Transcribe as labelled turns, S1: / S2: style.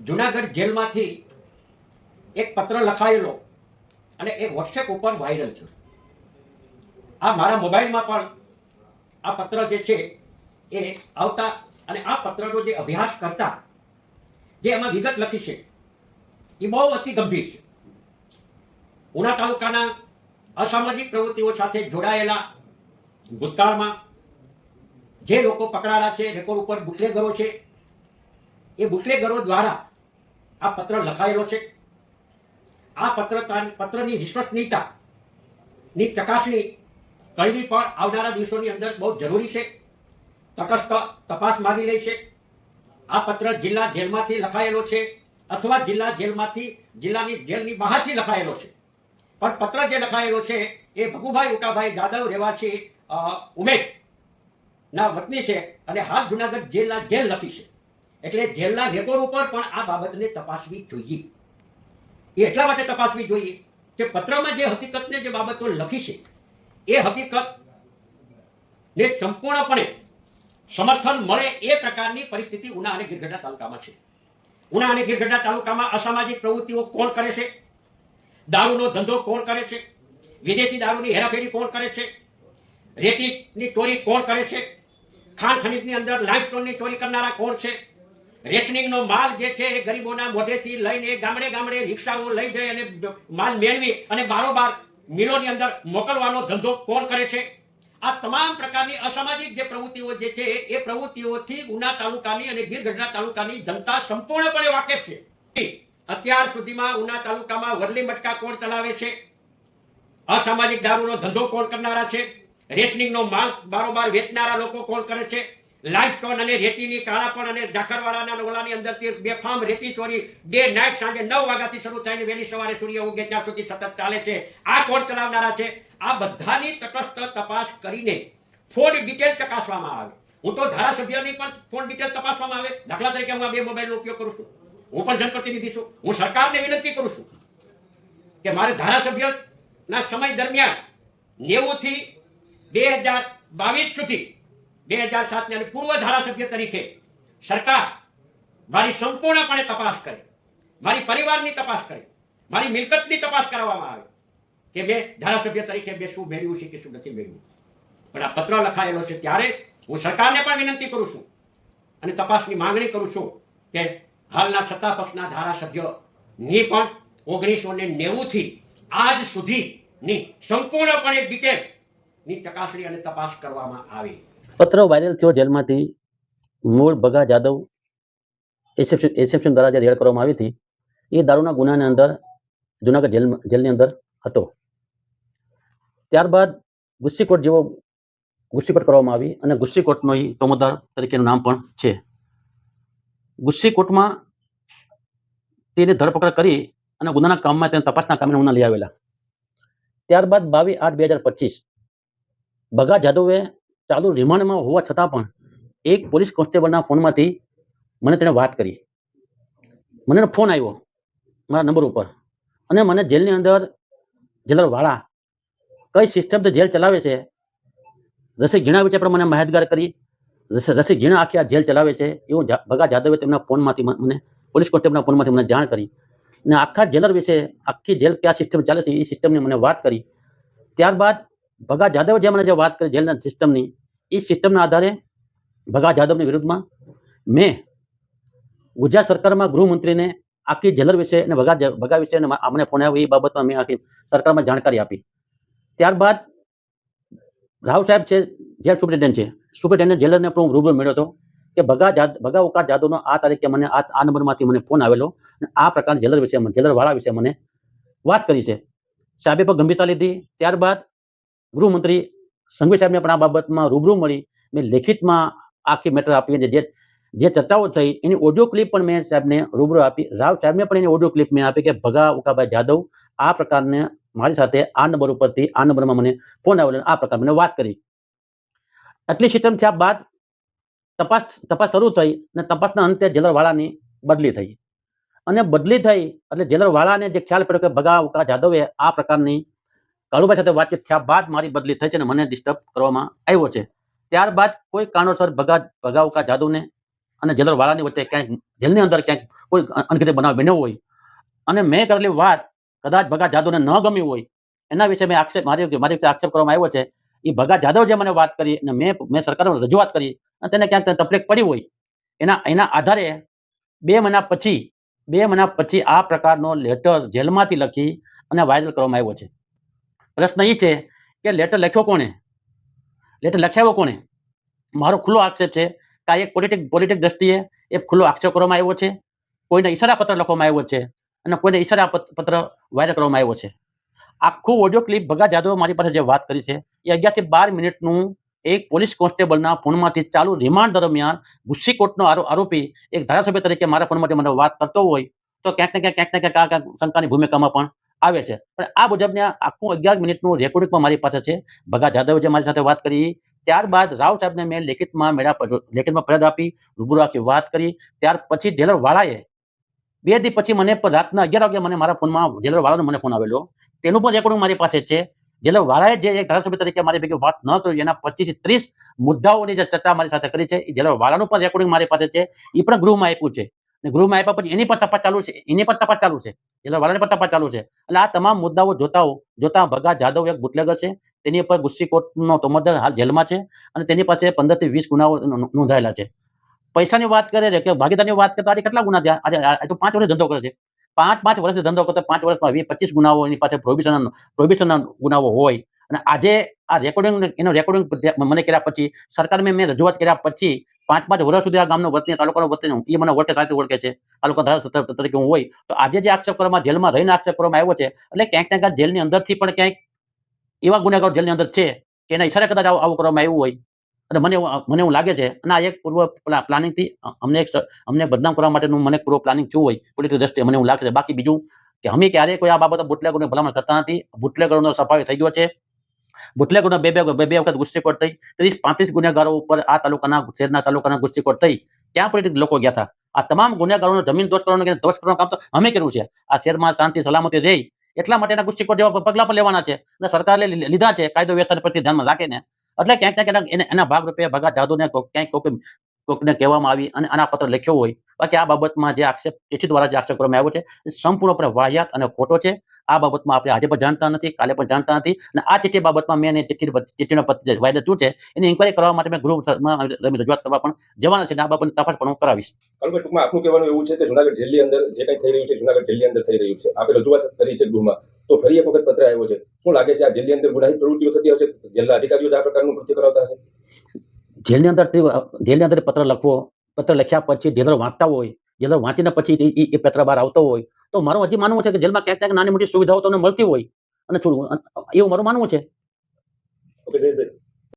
S1: જુનાગઢ જેલમાંથી એક પત્ર લખાયેલો અને એ વોટ્સએપ ઉપર વાયરલ થયો. આ મારા મોબાઈલમાં પણ આ પત્ર જે છે, એ આવતા અને આ પત્રનો જે અભ્યાસ કરતા, જે એમાં વિગત લખી છે, એ બહુ અતિ ગંભીર છે. ઉના તાલુકાના અસામાજિક પ્રવૃત્તિઓ સાથે જોડાયેલા ભૂતકાળમાં જે લોકો પકડાયા છે રેકોર્ડ ઉપર બુટલેગરો છે, એ બુટલેગરો દ્વારા આ પત્ર લખાયેલો છે. આ પત્ર પત્રની વિશ્વસનીયતા, ની ચકાસણી કરવી પણ આવનારા દિવસોની અંદર બહુ જરૂરી છે. તટસ્થ તપાસ માગી લે છે. આ પત્ર જિલ્લા જેલમાંથી લખાયેલો છે અથવા જિલ્લા જેલમાંથી, જિલ્લાની જેલની બહારથી લખાયેલો છે. પણ પત્ર જે લખાયેલો છે એ ભગુભાઈ ઉકાભાઈ જાદવ રહેવાસી ઉમેશ ના વતની છે અને હાલ જુનાગઢ જેલના જેલ લખી છે. એટલે જેલના રેકોર્ડ ઉપર પણ આ બાબતને તપાસવી જોઈએ. એ એટલા માટે તપાસવી જોઈએ કે પત્રમાં જે હકીકતને જે બાબતો લખી છે, એ હકીકત ને સંપૂર્ણપણે સમર્થન મળે એ પ્રકારની પરિસ્થિતિ ઉના અને ગીરગઢડા તાલુકામાં છે. ઉના અને ગીરગઢડા તાલુકામાં અસામાજિક પ્રવૃત્તિઓ કોણ કરે છે? દારૂનો ધંધો કોણ કરે છે? વિદેશી દારૂની હેરાફેરી કોણ કરે છે? રેતીની ચોરી કોણ કરે છે? ખાણ ખનીજની અંદર લાઇમસ્ટોનની ચોરી કરનારા કોણ છે? રેશનિંગનો માલ જે છે એ ગરીબોના મોઢેથી લઈને ગામડે ગામડે રિક્ષાઓ લઈ જઈ અને માલ મેળવી અને બારોબાર મિલોની અંદર મોકલવાનો ધંધો કોણ કરે છે? આ તમામ પ્રકારની અસામાજિક જે પ્રવૃત્તિઓ જે છે, એ પ્રવૃત્તિઓથી ઉના તાલુકાની અને ગીરગઢડા તાલુકાની જનતા સંપૂર્ણપણે વાકેફ છે. અત્યાર સુધીમાં ઉના તાલુકામાં વરલી મટકા કોણ ચલાવે છે? અસામાજિક દારૂનો ધંધો કોણ કરનારા છે? રેશનિંગનો માલ બારોબાર વેચનારા લોકો કોણ કરે છે? લાઇમસ્ટોન અને રેતીની કાળાપણ અને ઝાખરવાળાના ઓલાની અંદરથી બેફામ રેતી ચોરી ડે નાઇટ સાંજે નવ વાગ્યાથી શરૂ થઈને વહેલી સવારે સૂર્ય ઉગે ત્યાં સુધી સતત ચાલે છે. આ કોણ ચલાવનારા છે? આ બધાની તટસ્થ તપાસ કરીને ફોન ડિટેલ ચકાસવામાં આવે. હું તો ધારાસભ્યની પણ ફોન ડિટેલ તપાસવામાં આવે. દાખલા તરીકે હું આ બે મોબાઈલનો ઉપયોગ કરું છું. હું પણ જનપ્રતિનિધિ છું. હું સરકારને વિનંતી કરું છું કે મારે ધારાસભ્યના સમય દરમિયાન નેવુંથી બે હજાર બાવીસ સુધી બે હજાર સાતની અને પૂર્વ ધારાસભ્ય તરીકે સરકાર મારી સંપૂર્ણપણે તપાસ કરે. મારી પરિવારની તપાસ કરે. મારી મિલકતની તપાસ કરવામાં આવે કે મેં ધારાસભ્ય તરીકે મેં શું મેળવ્યું છે કે શું નથી મેળવ્યું. પણ આ પત્ર લખાયેલો છે ત્યારે હું સરકારને પણ વિનંતી કરું છું અને તપાસની માંગણી કરું છું કે હાલના સત્તા પક્ષના ધારાસભ્યની પણ ઓગણીસો ને નેવુંથી આજ સુધીની સંપૂર્ણપણે ડિટેલની ચકાસણી અને તપાસ કરવામાં આવે.
S2: પત્ર વાયરલ થયો જેલમાંથી, મૂળ ભગા જાદવ એસેપ્શન એસેપ્શન દ્વારા જે રેડ કરવામાં આવી હતી, એ દારૂના ગુનાની અંદર, જુનાગઢ જેલ, જેલની અંદર હતો. ત્યારબાદ ગુસ્સીકોટ જેવો ગુસ્સીકોટ કરવામાં આવી અને ગુસ્સીકોટનો એ તોમદાર તરીકેનું નામ પણ છે. ગુસ્સીકોટમાં તેની ધરપકડ કરી અને ગુનાના કામમાં તેને તપાસના કામે ગુના લઈ આવેલા. ત્યારબાદ બાવીસ આઠ બે હજાર પચીસ, ભગા જાદવે ચાલુ રિમાન્ડમાં હોવા છતાં પણ એક પોલીસ કોન્સ્ટેબલના ફોનમાંથી મને તેણે વાત કરી. મને ફોન આવ્યો મારા નંબર ઉપર અને મને જેલની અંદર જેલરવાળા કઈ સિસ્ટમથી જેલ ચલાવે છે? રસિક ઝીણા વિશે પણ મને માહિતગાર કરી. રસ- રસિક ઝીણા આખી આ જેલ ચલાવે છે એવું ભગા જાદવે તેમના ફોનમાંથી મને, પોલીસ કોન્સ્ટેબલના ફોનમાંથી મને જાણ કરી અને આખા જેલર વિશે આખી જેલ કયા સિસ્ટમ ચાલે છે એ સિસ્ટમની મને વાત કરી. ત્યારબાદ ભગા જાદવ જે મને જે વાત કરી જેલના સિસ્ટમની એ સિસ્ટમના આધારે ભગા જાદવની વિરુદ્ધમાં મેં ગુજરાત સરકારમાં ગૃહમંત્રીને આખી જેલર વિશે અને ભગા ભગા વિશે અમને ફોન આવ્યો, એ બાબતમાં મેં આખી સરકારમાં જાણકારી આપી. ત્યારબાદ રાવ સાહેબ છે, જેલ સુપ્રિન્ટેન્ડન્ટ છે. સુપ્રિન્ટેન્ડન્ટ જેલરને પણ હું રૂબરૂ મળ્યો હતો કે ભગા જાદ, ભગા ઉકા જાદવનો આ તારીખે મને, આ આ નંબરમાંથી મને ફોન આવેલો અને આ પ્રકારના જેલર વિશે જેલરવાળા વિશે મને વાત કરી છે. સાહેબે પણ ગંભીરતા લીધી. ત્યારબાદ ગૃહમંત્રી સંઘવી સાહેબને પણ આ બાબતમાં રૂબરૂ મળી. મેં લેખિતમાં આખી મેટર આપી અને જે જે ચર્ચાઓ થઈ એની ઓડિયો ક્લિપ પણ મેં સાહેબને રૂબરૂ આપી. રાવ સાહેબને પણ એની ઓડિયો ક્લિપ મેં આપી કે ભગા ઉકાભાઈ જાદવ આ પ્રકારને મારી સાથે આ નંબર ઉપરથી આ નંબરમાં મને ફોન આવેલો આ પ્રકાર મને વાત કરી. આટલી સિસ્ટમ થયા બાદ તપાસ તપાસ શરૂ થઈ અને તપાસના અંતે જેલરવાળાની બદલી થઈ. અને બદલી થઈ એટલે જેલરવાળાને જે ખ્યાલ પડ્યો કે ભગા ઉકા જાદવે આ પ્રકારની કાળુભાઈ સાથે વાતચીત થયા બાદ મારી બદલી થઈ છે અને મને ડિસ્ટર્બ કરવામાં આવ્યો છે. ત્યારબાદ કોઈ કારણોસર ભગા ભગાવકા જાદુને અને જેલરવાળાની વચ્ચે ક્યાંક જેલની અંદર ક્યાંક કોઈ અનગઢિત બનાવ બન્યો હોય અને મેં કરેલી વાત કદાચ ભગા જાદવને ન ગમી હોય, એના વિશે મેં આક્ષેપ, મારી મારી વિશે આક્ષેપ કરવામાં આવ્યો છે. એ ભગા જાદવ જે મને વાત કરી અને મેં મેં સરકારમાં રજૂઆત કરી અને તેને ક્યાંક તકલીફ પડી હોય, એના એના આધારે બે મહિના પછી, બે મહિના પછી આ પ્રકારનો લેટર જેલમાંથી લખી અને વાયરલ કરવામાં આવ્યો છે. પ્રશ્ન એ છે કે લેટર લખ્યો કોણે? લેટર લખાવ્યો કોણે? મારો ખુલ્લો આક્ષેપ છે કે આ એક પોલિટિક પોલિટિક દ્રષ્ટિએ એક ખુલ્લો આક્ષેપ કરવામાં આવ્યો છે. કોઈને ઈશારા પત્ર લખવામાં આવ્યો છે અને કોઈને ઈશારા પત- પત્ર વાયરલ કરવામાં આવ્યો છે. આખું ઓડિયો ક્લિપ ભગા જાદવ મારી પાસે જે વાત કરી છે એ અગિયારથી બાર મિનિટનું એક પોલીસ કોન્સ્ટેબલના ફોનમાંથી ચાલુ રિમાન્ડ દરમિયાન ગુસ્સીકોટનો આરો- આરોપી એક ધારાસભ્ય તરીકે મારા ફોનમાંથી મને વાત કરતો હોય તો ક્યાંક ને ક્યાંક ક્યાંક ને ક્યાંક શંકાની ભૂમિકામાં પણ આવે છે. પણ આ મુજબની આખું અગિયાર મિનિટનું રેકોર્ડિંગ પણ મારી પાસે છે. ભગા જાદવે જે મારી સાથે વાત કરી, ત્યારબાદ રાવ સાહેબને મેં લેખિતમાં મેળા લેખિતમાં ફરિયાદ આપી, રૂબરૂ આખી વાત કરી. ત્યાર પછી જેલર વાળાએ બે દી પછી મને રાતના અગિયાર વાગે મને મારા ફોનમાં જેલર વાળાનો મને ફોન આવેલો. તેનું પણ રેકોર્ડિંગ મારી પાસે છે. જેલર વાળાએ જે એક ધારાસભ્ય તરીકે મારી ભેગી વાત ન કરી, એના પચીસથી ત્રીસ મુદ્દાઓની જે ચર્ચા મારી સાથે કરી છે, એ જેલરવાળાનું પણ રેકોર્ડિંગ મારી પાસે છે. એ પણ ગૃહમાં આપ્યું છે. અને ગૃહમાં આપ્યા પછી એની પણ તપાસ ચાલુ છે, એની પણ તપાસ ચાલુ છે જેલર વાળાની પણ તપાસ ચાલુ છે. એટલે આ તમામ મુદ્દાઓ જોતા જોતા ભગા જાદવ એક બુટલેગર છે, તેની ઉપર ગુસ્સી કોર્ટનો તોમદર હાલ જેલમાં છે અને તેની પાસે પંદરથી વીસ ગુનાઓ નોંધાયેલા છે. પૈસાની વાત કરે કે ભાગીદારની વાત કરતા આજે કેટલા ગુના થયા? આજે તો પાંચ વર્ષ ધંધો કરે છે. પાંચ પાંચ વર્ષથી ધંધો કરતા પાંચ વર્ષમાં વીસ પચીસ ગુનાઓ એની પાસે પ્રોહિબિશન પ્રોહિબિશનના ગુનાઓ હોય. અને આજે આ રેકોર્ડિંગ એનો રેકોર્ડિંગ મને કર્યા પછી સરકાર મેં મેં રજૂઆત કર્યા પછી પાંચ પાંચ વર્ષ સુધી આ ગામનો વતની, તાલુકાનો વતની એ મને ઓળખે સાથે ઓળખે છે. તાલુકા ધારાસભ્ય તરીકે હું હોય, તો આજે જે આક્ષેપ કરવામાં, જેલમાં રહીને આક્ષેપ કરવામાં આવ્યો છે, એટલે ક્યાંક ક્યાંક જેલની અંદરથી પણ ક્યાંક એવા ગુનેગારો જેલની અંદર છે, કે એના ઈશારે કદાચ આવું આવું કરવામાં આવ્યું હોય. અને મને મને એવું લાગે છે, અને આ એક પૂર્વ પ્લાનિંગથી અમને એક અમને બદનામ કરવા માટેનું મને પૂર્વ પ્લાનિંગ થયું હોય પોલિટિકલ દ્રષ્ટિએ મને એવું લાગે છે. બાકી બીજું, કે અમે ક્યારેય કોઈ આ બાબતે બુટલેગરોની ભલામણ કરતા નથી. બુટલેગરોનો સફાયો થઈ ગયો છે. બુટલેગરોનો બે બે બે વખત ગુસ્સીકોટ થઈ, ત્રીસ પાંત્રીસ ગુનેગારો ઉપર આ તાલુકાના શહેરના તાલુકાના ગુસ્સીકોટ થઈ, ત્યાં પણ લોકો ગયા હતા. આ તમામ ગુનેગારોનો જમીન દોષ કરવાનું દોષ કરવાનું કામ તો અમે કર્યું છે. આ શહેરમાં શાંતિ, સલામતી રહી, એટલા માટેના ગુસ્સીકોટ જેવા પગલા પણ લેવાના છે અને સરકારે લીધા છે કાયદો વ્યવસ્થા પ્રત્યે ધ્યાનમાં રાખીને. એટલે ક્યાંક ને ક્યાંક એના- ભાગરૂપે ભગા જાદુને ક્યાંક કોક કોકને કહેવામાં આવી અને આના પત્ર લખ્યો હોય, બાકી આ બાબતમાં જે આક્ષેપ ચિઠ્ઠી દ્વારા જે આક્ષેપ કરવામાં આવ્યો છે સંપૂર્ણપણે વાહિયાત અને ખોટો છે. આ બાબતમાં આપણે આજે પણ જાણતા નથી, કાલે પણ જાણતા નથી અને આ ચિઠ્ઠી બાબતમાં મેં ચિઠ્ઠી ચિઠ્ઠીનો વાયદો શું છે, એની ઇન્કવાયરી કરવા માટે મેં ગૃહમાં રજૂઆત કરવા પણ જવાના છે આ બાબતની તપાસ પણ હું કરાવીશ.
S3: ટૂંકમાં આપનું કહેવાનું એવું છે કે જુનાગઢ જેલની અંદર જે કંઈ થઈ રહ્યું છે, જુનાગઢ જેલની અંદર થઈ રહ્યું છે. આપણે રજૂઆત કરી છે ગૃહમાં. તો ફરી એક વખત પત્ર આવ્યો છે. શું લાગે છે આ જેલની અંદર ગુનાહિત પ્રવૃત્તિઓ થતી હશે? જેલના અધિકારીઓ આ પ્રકારનું કૃત્ય કરાવતા હશે?
S2: જેલની અંદર જેલની અંદર પત્ર લખવો, પત્ર લખ્યા પછી જેલર વાંચતા હોય જેલર વાંચીને પછી એ- પત્ર બહાર આવતો હોય, તો મારું હજી માનવું છે કે જેલમાં ક્યાંક ક્યાંક નાની મોટી સુવિધાઓ તમને મળતી હોય. અને એવું મારું માનવું છે.